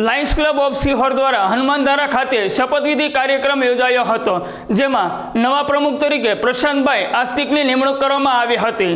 Lions club of Sihor દ્વારા હનુમાનધારા ખાતે શપથવિધિ કાર્યક્રમ યોજાયો હતો, જેમાં નવા પ્રમુખ તરીકે પ્રશાંતભાઈ આસ્તિકની નિમણૂક કરવામાં આવી હતી.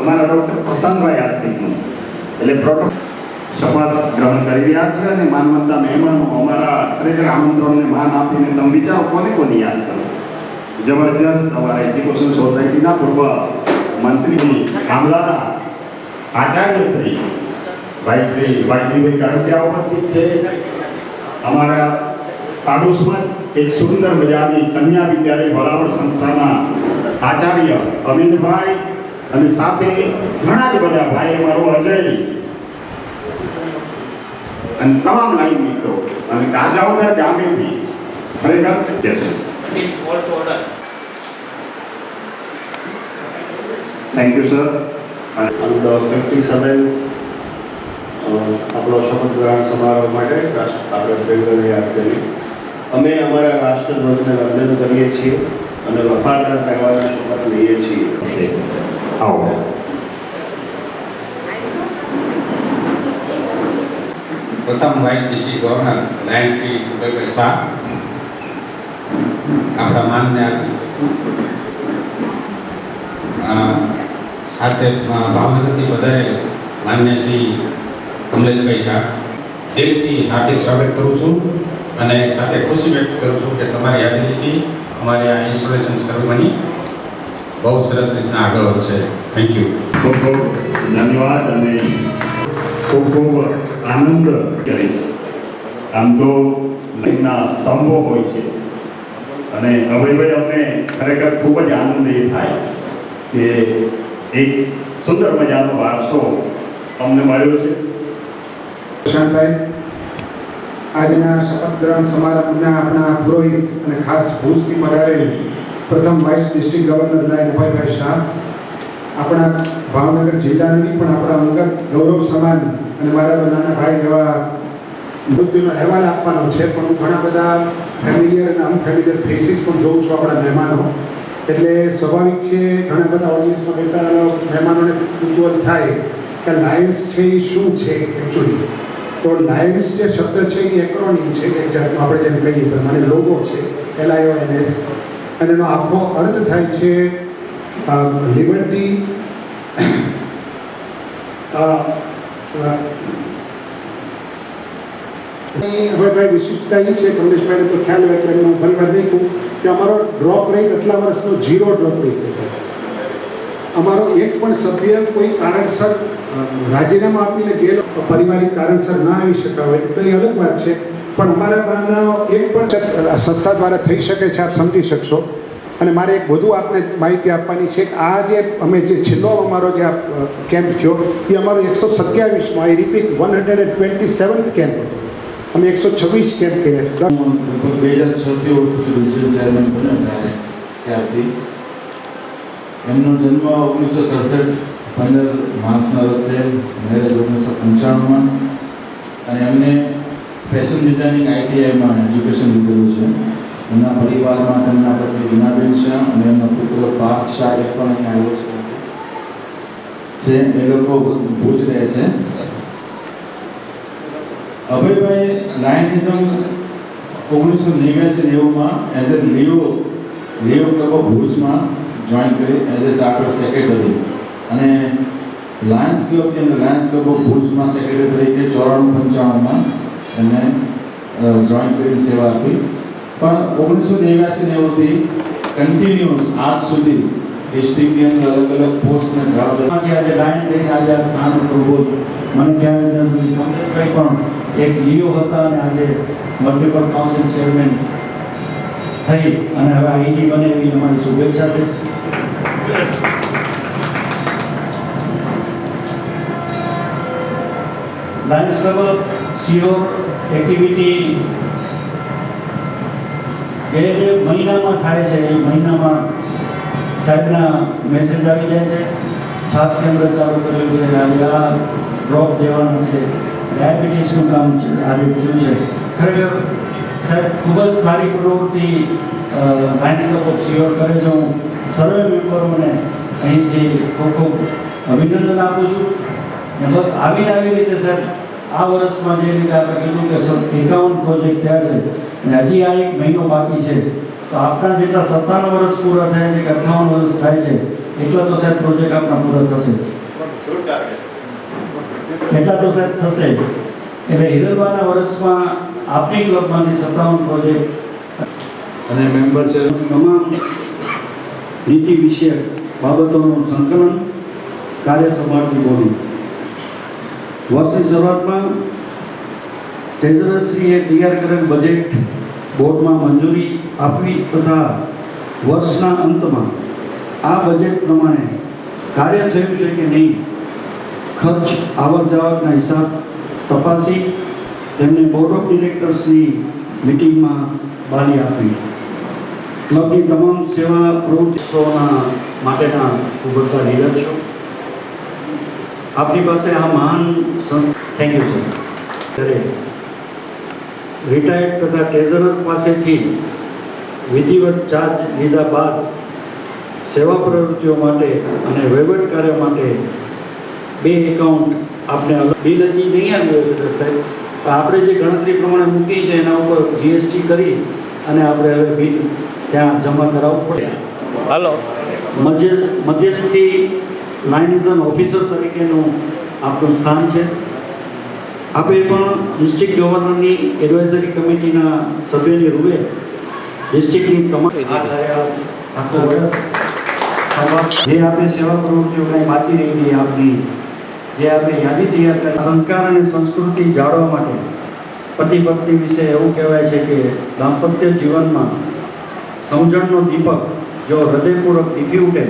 અમારા ડોક્ટર પ્રશાંતભાઈ આસ્તિકનું. એટલે પ્રોટો શપથ ગ્રહણ કરી રહ્યા છે અને માનવતા મહેમાનો અમારા ખરેખર આમંત્રણને માન આપીને તમે વિચારો કોને કોની યાદ કરો? જબરજસ્ત અમારા એજ્યુકેશન સોસાયટીના પૂર્વ મંત્રી કામલાના આચાર્ય શ્રી ભાઈ શ્રી વાઘજીભાઈ કારોટિયા ઉપસ્થિત છે. અમારા પાડોશમાં એક સુંદર મજાની કન્યા વિદ્યાલય વરાવળ સંસ્થાના આચાર્ય અમિતભાઈ અને સાથે ઘણા જ બધા ભાઈ મારો અજય અને તમામ લાઈન મિત્રો અને કાજાઓના ગામેથી ખરેખર thank you sir on the 57 અ, આપણો શપથ ગ્રહણ સમારોહ માટે રાષ્ટ્ર આપણે પ્રેરણાને યાદ કરી. અમે અમારા રાષ્ટ્રધ્વજને વંદન કરીએ છીએ અને વફાદાર રહેવાના શપથ લઈએ છીએ. આવો. પ્રથમ vice district governor lion Shri Sundarbhai Shah. આપણા માન્ય અ, ભાવનગરથી વધારે માન્ય શ્રી કમલેશભાઈ શાહ. દિલથી હાર્દિક સ્વાગત કરું છું અને સાથે ખુશી વ્યક્ત કરું છું કે તમારી હાજરીથી અમારી આ ઇન્સ્ટોલેશન સેરેમની બહુ સરસ રીતના આગળ વધશે. થેન્ક યુ ખૂબ ખૂબ ધન્યવાદ અને ખૂબ ખૂબ આનંદ કરીશ. આમ તો લગ્નના સ્તંભો હોય છે અને અભયભાઈ અમને ખરેખર ખૂબ જ આનંદ એ થાય કે એક સુંદર મજાનો વારસો અમને મળ્યો છે. પ્રશાંતભાઈ, આજના શપથ ગ્રહણ સમારંભના આપણા પુરોહિત અને ખાસ ભુજથી પધારેલ પ્રથમ વાઇસ ડિસ્ટ્રિક્ટ ગવર્નર લાય અભયભાઈ શાહ, આપણા ભાવનગર જિલ્લાની પણ આપણા અંગત ગૌરવ સમાન અને મારા તો નાના ભાઈ જેવા મૃત્યુનો અહેવાલ આપવાનો છે, પણ હું ઘણા બધા ફેમિલિયર અને અનફેમિલિયર ફેસીસ પણ જોઉં છું આપણા મહેમાનો. એટલે સ્વાભાવિક છે, ઘણા બધા ઓડિયન્સમાં બેઠા મહેમાનોને કુતૂહલ થાય કે લાયન્સ છે એ શું છે એકચ્યુઅલી તો લાયન્સ જે શબ્દ છે એ એક્રોનિમ છે એક જાતનો આપણે જેને કહીએ પ્રમાણે લોગો છે એલ આઈ એન એસ અને એનો આખો અર્થ થાય છે લિબર્ટી હવે ભાઈ વિશિષ્ટતા એ છે, કમલેશભાઈને તો ખ્યાલ હોય એટલે હું વાર નહીં કહું કે અમારો ડ્રોપ રેટ આટલા વર્ષનો ઝીરો ડ્રોપ રેટ છે, સાહેબ. અમારો એક પણ સભ્ય કોઈ કારણસર રાજીનામા આપીને ગયેલો પારિવારિક કારણસર ના આવી શકતા હોય, તો એ અલગ વાત છે. પણ અમારા એક પણ સંસ્થા દ્વારા થઈ શકે છે, આપ સમજી શકશો. અને મારે એક વધુ આપને માહિતી આપવાની છે કે આ જે અમે જે છેલ્લો અમારો જે કેમ્પ થયો, એ અમારો એકસો સત્યાવીસમાં I repeat one hundred and twenty seventh camp હતો. અમે એકસો છવ્વીસ કેમ્પ કર્યા છે. બે હજાર છથી ઓળખું છું રિજિયન ચેરમેન બન્યો ત્યારે ત્યારથી એમનો જન્મ ઓગણીસો સડસઠ, પંદર માર્ચના રોજે મેરેજ ઓગણીસો પંચાણુંમાં. અને એમને ફેશન ડિઝાઇનિંગ આઈટીઆઈમાં એજ્યુકેશન લીધેલું છે. એમના પરિવારમાં તેમના પત્ની રીનાબેન શાહ અને એમનો પુત્ર પાર્થ શાહ એ પણ અહીં આવ્યો છે. છે એ લોકો ભુજ રહે છે. અભયભાઈ લાયનિઝમ ઓગણીસો નેવ્યાસી નેવુંમાં as a Leo Leo club of ભુજમાં જોઈન કરી એઝ એ ચાર્ટર સેક્રેટરી અને લાયન્સ ક્લબની અંદર લાયન્સ ક્લબ ઓફ ભુજમાં સેક્રેટરી તરીકે ચોરાણું પંચાણુંમાં એમને જોઈન કરીને સેવા આપી. પણ ઓગણીસો નેવ્યાસી નેવુંથી કન્ટિન્યુઅસ આજ સુધી અંદર અલગ અલગ પોસ્ટને જવાબદારી આજે લાઈન લઈને આજે આ સ્થાન ઉપર ઊભો છું. મને નથી કમલેશભાઈ પણ એક લીઓ હતા અને આજે મલ્ટીપલ કાઉન્સિલ ચેરમેન થઈ અને હવે આઈડી બને એવી અમારી શુભેચ્છા છે. લાયન્સ ક્લબ સિયોર એક્ટિવિટી જે જે મહિનામાં થાય છે, એ મહિનામાં સાહેબના મેસેજ આવી જાય છે. છાસ કેન્દ્ર ચાલુ કરેલું છે આજે આ ડ્રોપ દેવાનું છે. ડાયાબિટીસનું કામ છે. આજે થયું છે. ખરેખર સાહેબ, ખૂબ જ સારી પ્રવૃત્તિ લાયન્સ ક્લબ ઓફ સિયોર કરે છે. હું સર્વે મેમ્બરોને અહીંથી ખૂબ ખૂબ અભિનંદન આપું છું. ને બસ આવીને આવી રીતે સાહેબ, આ વર્ષમાં જે રીતે આપણે કીધું કે એકાવન પ્રોજેક્ટ થયા છે. અને હજી આ એક મહિનો બાકી છે. તો આપણા જેટલા સત્તાવન વર્ષ પૂરા થયા છે કે અઠ્ઠાવન વર્ષ થાય છે, એટલા તો સાહેબ પ્રોજેક્ટ આપણા પૂરા થશે. એટલા તો સાહેબ થશે. એટલે હિરલબાના વર્ષમાં આપણી ક્લબમાંથી સત્તાવન પ્રોજેક્ટ અને મેમ્બર છે તમામ નીતિ વિષયક બાબતોનું સંકલન કાર્ય સંભાળતી બોડી વર્ષની શરૂઆતમાં ટ્રેઝરરશ્રીએ તૈયાર કરેલ બજેટ બોર્ડમાં મંજૂરી આપવી તથા વર્ષના અંતમાં આ બજેટ પ્રમાણે કાર્ય થયું છે કે નહીં, ખર્ચ આવક જાવકના હિસાબ તપાસી તેમને બોર્ડ ઓફ ડિરેક્ટર્સની મિટિંગમાં બાલી આપવી ક્લબની તમામ સેવા પ્રવૃત્તિઓના માટેના ઉભરતા લીડર છો. આપની પાસે આ મહાન સંસ્થા થેન્ક યુ સર ત્યારે રિટાયર્ડ તથા ટ્રેઝરર પાસેથી વિધિવત ચાર્જ લીધા બાદ સેવા પ્રવૃત્તિઓ માટે અને વહીવટ કાર્ય માટે બે એકાઉન્ટ આપણે બિલ હજી નહીં આવ્યું હોય સાહેબ પણ આપણે જે ગણતરી પ્રમાણે મૂકી છે એના ઉપર જીએસટી કરી અને આપણે હવે બિલ ત્યાં જમા કરાવવું પડે. હલો. મધ્ય મધ્યસ્થી લાઇનિઝન ઓફિસર તરીકેનું આપણું સ્થાન છે. આપણે પણ ડિસ્ટ્રિક્ટ ગવર્નરની એડવાઇઝરી કમિટીના સભ્યની રૂએ ડિસ્ટ્રિક્ટની આખો વર્ષ જે આપણે સેવા પ્રવૃત્તિઓ કાંઈ બાકી રહી ગઈ આપની. જે આપણે યાદી તૈયાર કરી. સંસ્કાર અને સંસ્કૃતિ જાળવવા માટે પતિ પત્ની વિશે એવું કહેવાય છે કે દાંપત્ય જીવનમાં સમજણનો દીપક જો હૃદયપૂર્વક દીપી ઉઠે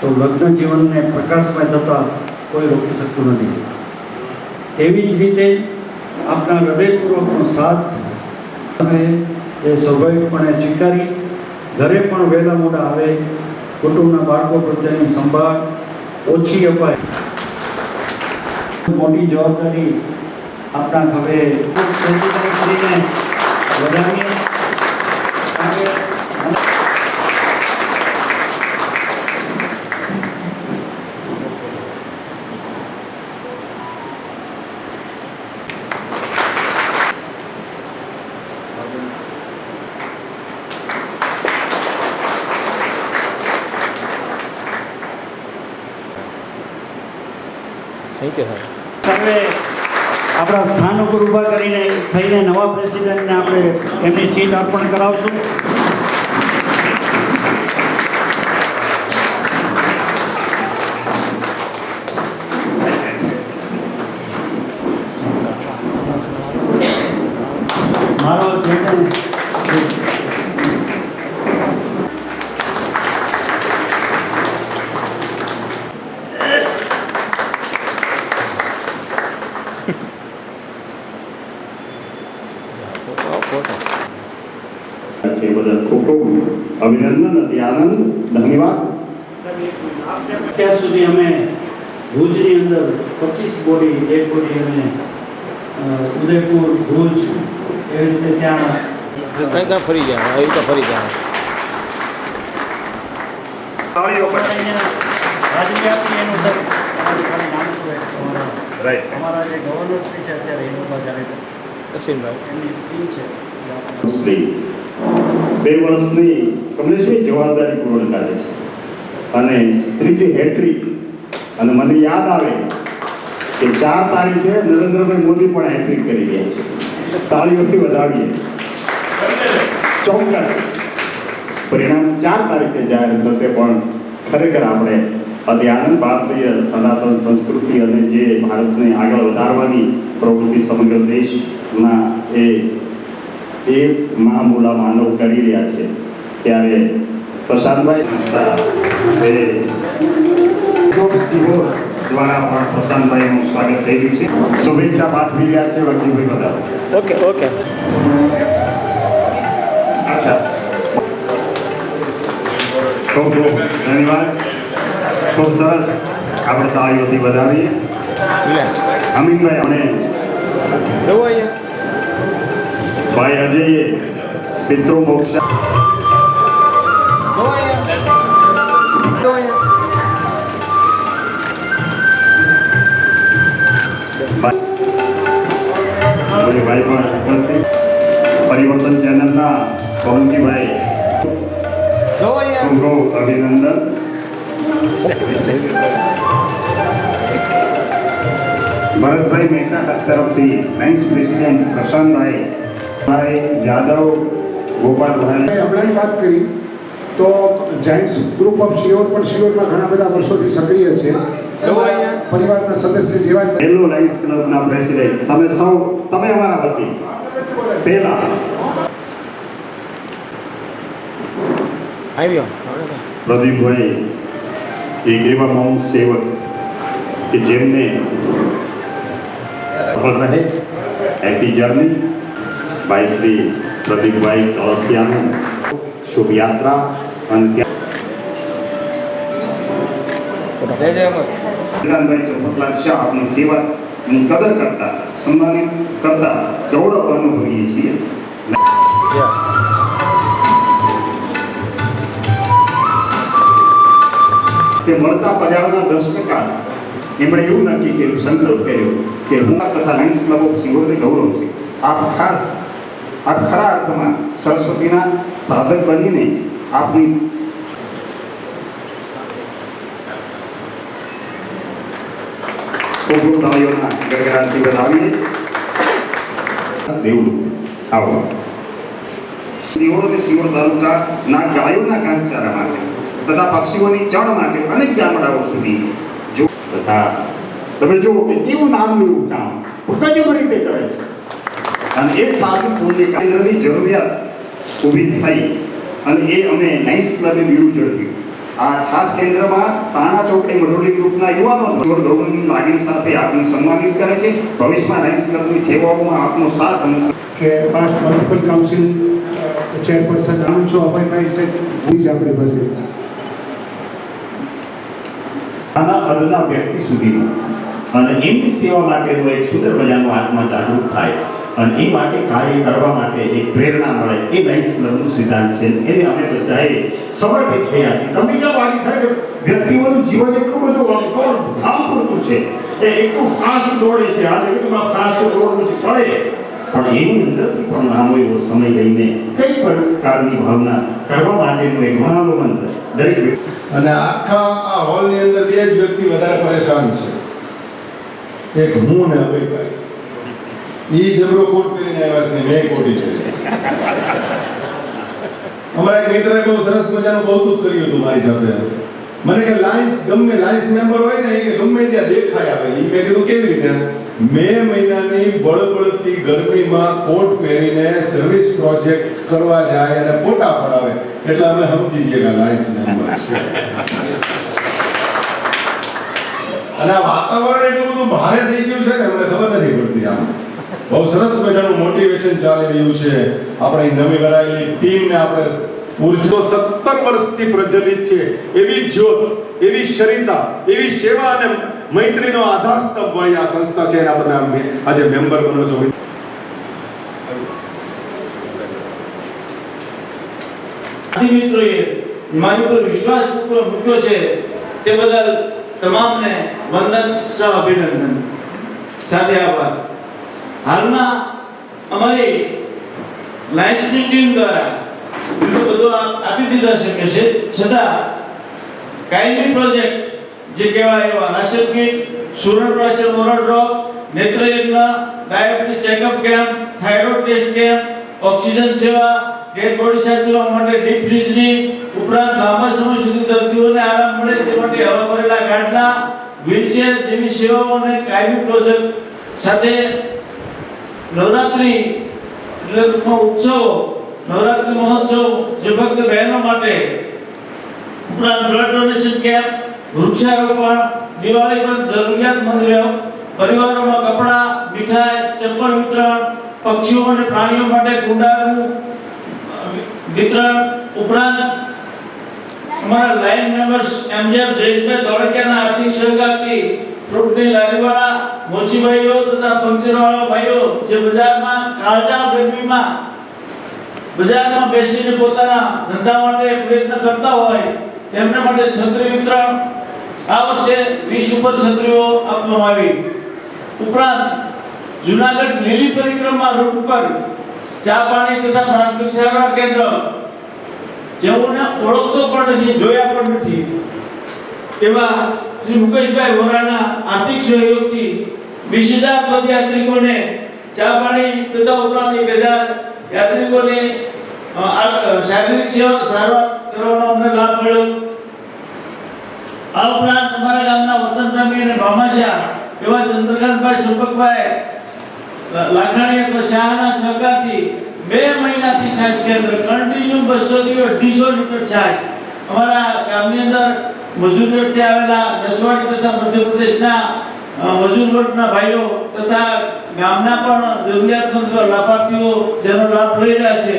તો લગ્ન જીવનને પ્રકાશમય થતાં કોઈ રોકી શકતું નથી. તેવી જ રીતે આપણા હૃદયપૂર્વકનો સાથ. તમે એ સ્વાભાવિકપણે સ્વીકારી ઘરે પણ વહેલા મોડા આવે, કુટુંબના બાળકો પ્રત્યેની સંભાળ ઓછી અપાય. મોટી જવાબદારી આપણા કરીને વધારીએ. થેન્ક યુ સર સર્વે આપણા સ્થાન ઉપર ઊભા કરીને થઈને નવા પ્રેસિડેન્ટને આપણે એમની સીટ અર્પણ કરાવશું મારો જેને છે એ બદલ ખૂબ ખૂબ અભિનંદન અતિ આનંદ ધન્યવાદ અત્યાર સુધી અમે ભુજની અંદર પચીસ બોડી ડેડ બોડી અમે ઉદયપુર ભુજ એવી રીતે ત્યાં કઈ કઈ ફરી ગયા આવી રીતે ફરી ગયા અમારા જે ગવર્નર શ્રી છે અત્યારે એનું જાણે અશ્વિનભાઈ એમની ટીમ છે શ્રી બે વર્ષની કમલેશભાઈ જવાબદારી પૂર્ણ કરે છે? અને ત્રીજી હેટ્રિક, અને મને યાદ આવે કે ચાર તારીખે નરેન્દ્રભાઈ મોદી પણ હેટ્રિક કરી રહ્યા છે. તાળીઓથી વધાવીએ. ચોક્કસ. પરિણામ ચાર તારીખે જાહેર થશે, પણ ખરેખર આપણે અતિ આનંદ, ભારતીય સનાતન સંસ્કૃતિ અને જે ભારતને આગળ વધારવાની પ્રવૃત્તિ સમગ્ર દેશના એ એ મહામૂલા માનવ કરી રહ્યા છે. ત્યારે પ્રશાંતભાઈ દ્વારા પણ પ્રશાંતભાઈનું સ્વાગત થઈ રહ્યું છે. શુભેચ્છા પાઠવી રહ્યા છે વકીલભાઈ બધા ઓકે ઓકે. અચ્છા. ખૂબ ખૂબ ધન્યવાદ. ખૂબ સરસ. આપણે તાળીઓથી વધાવીએ. અમિતભાઈ અમીનભાઈ અને જવું અહીંયા. ભાઈ અજયે પિતૃ મોક્ષ ભાઈ પણ ઉપસ્થિત. પરિવર્તન ચેનલના સોલંકીભાઈ ખૂબ ખૂબ અભિનંદન. ભરતભાઈ મહેતા તરફથી નાઇન્સ પ્રેસિડેન્ટ પ્રશાંતભાઈ. ભાઈ જાદવ ગોપાલભાઈ હમણાં વાત કરી તો જાયન્ટ્સ ગ્રુપ ઓફ શિયોર પણ શિયોરમાં ઘણા બધા વર્ષોથી સક્રિય છે. પરિવારના સદસ્ય જેવા એલો લાઇન્સ ક્લબના પ્રેસિડેન્ટ તમે સૌ તમે અમારા વતી. પહેલા. પ્રદીપભાઈ એક એવા મૌન સેવક કે જેમને સફળ રહે હેપી જર્ની ભાઈ શ્રી પ્રદીપભાઈ કળથિયાનું શુભયાત્રા અને ચંપકલાલ શાહ આપની સેવાની કદર કરતા સન્માનિત કરતા ગૌરવ અનુભવીએ છીએ તે મળતા પગારના દસ ટકા એમણે એવું નક્કી કર્યું સંકલ્પ કર્યો કે હું આ તથા લાયન્સ ક્લબ ઓફ સિંગોરને ગૌરવ છે આપ ખાસ આપ ખરા અર્થમાં સરસ્વતીના સાધક બનીને આપની તાળીઓના ગડગડાટથી વધાવીએ દેવું આવો. સિંહોર માટે તથા પક્ષીઓની ચણ માટે અનેક ગામડાઓ સુધી જો તથા તમે જુઓ કે કેવું નામનું કામ ગજબ રીતે કરે છે. અને એ સાધુ પુણ્ય કેન્દ્રની જરૂરિયાત ઊભી થઈ અને એ અમે નાઇસ ક્લબે બીડું ઝડપ્યું આ ખાસ કેન્દ્રમાં તાણા ચોકડી મઢોલી ગ્રુપના યુવાનો ગૌરવની લાગણી સાથે આપને સન્માનિત કરે છે. ભવિષ્યમાં નાઇસ ક્લબની સેવાઓમાં આપનો સાથ અને કે પાસ્ટ મ્યુનિસિપલ કાઉન્સિલ ચેરપર્સન આનંદ છો અભયભાઈ છે છે આપણી પાસે. આના અદના વ્યક્તિ સુધીનો. અને એમની સેવા માટેનો એક સુંદર મજાનો આત્મા જાગૃત થાય. અને એ માટે કાર્ય કરવા માટે એક પ્રેરણા મળે. એ લાઇન્સ ક્લબનું સિદ્ધાંત છે. એને અમે બધાએ સમર્પિત થયા છે તમે જો આ ખરેખર વ્યક્તિઓનું જીવન એટલું બધું અંકોર ધામ છે. એ એટલું ફાસ્ટ દોડે છે. આ જગતમાં ફાસ્ટ દોડવું છે પડે. પણ એની અંદરથી પણ નાનો એવો સમય લઈને કઈ પ્રકારની ભાવના કરવા માટેનું એક મહાનો છે દરેક વ્યક્તિ અને આખા આ હોલની અંદર બે જ વ્યક્તિ વધારે પરેશાન છે. એક હું ને અભયભાઈ. ઈ જબરો કોટ પહેરીને આવ્યા છે મેં કોટી પહેરી અમારા એક મિત્રએ બહુ સરસ મજાનું કૌતુક કર્યું હતું મારી સાથે. મને કે લાયન્સ, ગમે લાયન્સ મેમ્બર હોય ને, એ ગમે ત્યાં દેખાય આવે. ઈ મેં કીધું કેવી રીતે? મે મહિનાની બળબળતી ગરમીમાં કોટ પહેરીને સર્વિસ પ્રોજેક્ટ કરવા જાય અને ફોટા પડાવે. એટલે અમે સમજી જઈએ કે લાયન્સ મેમ્બર છે. અને આ વાતાવરણ એટલું બધું ભારે થઈ ગયું છે ને, અમને ખબર નથી પડતી આમ. બહુ સરસ મજાનું મોટિવેશન ચાલી રહ્યું છે. આપણે નવી બનાવેલી ટીમને આપણે ઉર્જો સત્તર વર્ષથી પ્રજ્વલિત છે. એવી જ્યોત, એવી શરીતા એવી સેવા અને મૈત્રીનો આધાર સ્તંભ વાળી આ સંસ્થા છે. એના તમે આજે મેમ્બર બનો છો. મિત્રોએ મારી પર વિશ્વાસ મૂક્યો છે તે બદલ તમામને વંદન સહ અભિનંદન. સાથે આભાર. હાલમાં અમારી લાયન્સની ટીમ દ્વારા બીજું બધું આપી દીધા શકે છે. છતાં, કાયમી પ્રોજેક્ટ જે કહેવાય એવા રાશન કીટ સુરણપ્રાશન oral drop નેત્રયજ્ઞ, diabetes checkup camp thyroid test camp oxygen સેવા ડેડ બોડી સાચવવા માટે ડીપ ફ્રીજની ઉપરાંત લાંબા સમય સુધી દર્દીઓને આરામ મળે તે માટે હવા ભરેલા ગાડલા વ્હીલચેર જેવી સેવાઓ અને કાયમી પ્રોજેક્ટ સાથે નવરાત્રી એટલે ઉત્સવો, નવરાત્રી મહોત્સવ જે ભક્ત બહેનો માટે ઉપરાંત બ્લડ ડોનેશન કેમ્પ, વૃક્ષારોપણ, દિવાળી પર જરૂરિયાતમંદ મંદિરો પરિવારોમાં કપડાં, મીઠાઈ, ચપ્પલ વિતરણ, પક્ષીઓ અને પ્રાણીઓ માટે કુંડાનું વિતરણ, ઉપરાંત અમારા લાઈન મેમ્બર્સ એમજેફ જયેશભાઈ ધોળકિયાના આર્થિક સહકારથી ફ્રૂટની લારીવાળા મોચીભાઈઓ તથા પંક્ચરવાળા ભાઈઓ જે બજારમાં કાળજા ગરમીમાં બજારમાં બેસીને પોતાના ધંધા માટે પ્રયત્ન કરતા હોય, તેમને માટે છત્રી વિતરણ આ વર્ષે 20 ઉપર છત્રીઓ આપવામાં આવી. ઉપરાંત જુનાગઢ લીલી પરિક્રમા રૂટ ઉપર ચા પાણી તથા પ્રાથમિક સારવાર કેન્દ્ર. જેઓને ઓળખતો પણ નથી, જોયા પણ નથી. એવા શ્રી મુકેશભાઈ વોરાના આર્થિક સહયોગથી વીસ હજાર પદયાત્રિકોને ચા પાણી તથા ઉપરાંત એક હજાર યાત્રિકોને શારીરિક સારવાર કરવાનો અમને લાભ મળ્યો. આ ઉપરાંત અમારા ગામના વતન પ્રેમી અને ભામાશા એવા ચંદ્રકાંતભાઈ સંપકભાઈ લાખણી અથવા શાહના સહકારથી બે મહિનાથી છાશ કેન્દ્ર કન્ટિન્યુ બસો દિવસ અઢીસો લીટર છાશ અમારા ગામની અંદર મજૂર વર્ગથી આવેલા નસવાડી તથા મધ્યપ્રદેશના મજૂર વર્ગના ભાઈઓ તથા ગામના પણ જરૂરિયાતમંદ લાભાર્થીઓ જેનો લાભ લઈ રહ્યા છે.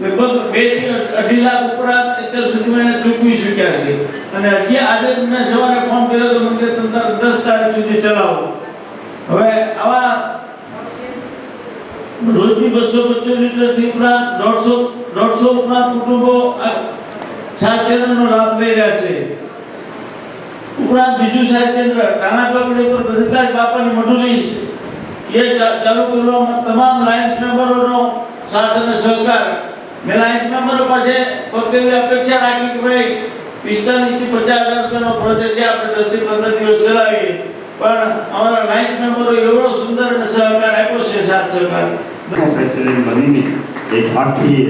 લગભગ બેથી અઢી લાખ ઉપરાંત અત્યાર એને ચૂકવી ચૂક્યા છે. અને હજી આજે મેં સવારે ફોન કર્યો તો મને તંત્ર દસ તારીખ સુધી ચલાવો. હવે આવા રોજની બસો પચીસ લીટરથી ઉપરાંત દોઢસો દોઢસો ઉપરાંત કુટુંબો છાસ કેન્દ્રનો લાભ લઈ રહ્યા છે છાસ કેન્દ્ર ટાણા ચોકડી પર પ્રસિદ્ધાજ બાપાની મઢુલી એ ચાલુ કરવામાં તમામ લાયન્સ મેમ્બરોનો સાથ અને સહકાર. મેં લાયન્સ મેમ્બરો પાસે ફક્ત એવી અપેક્ષા રાખી કે ભાઈ પિસ્તાલીસથી પચાસ હજાર રૂપિયાનો પ્રોજેક્ટ છે, આપણે દસથી પંદર દિવસ ચલાવીએ. પણ અમારા લાયન્સ મેમ્બરો એવડો સુંદર અને સહકાર આપ્યો છે સાથ સહકાર પ્રેસિડેન્ટ બનીને એક આખી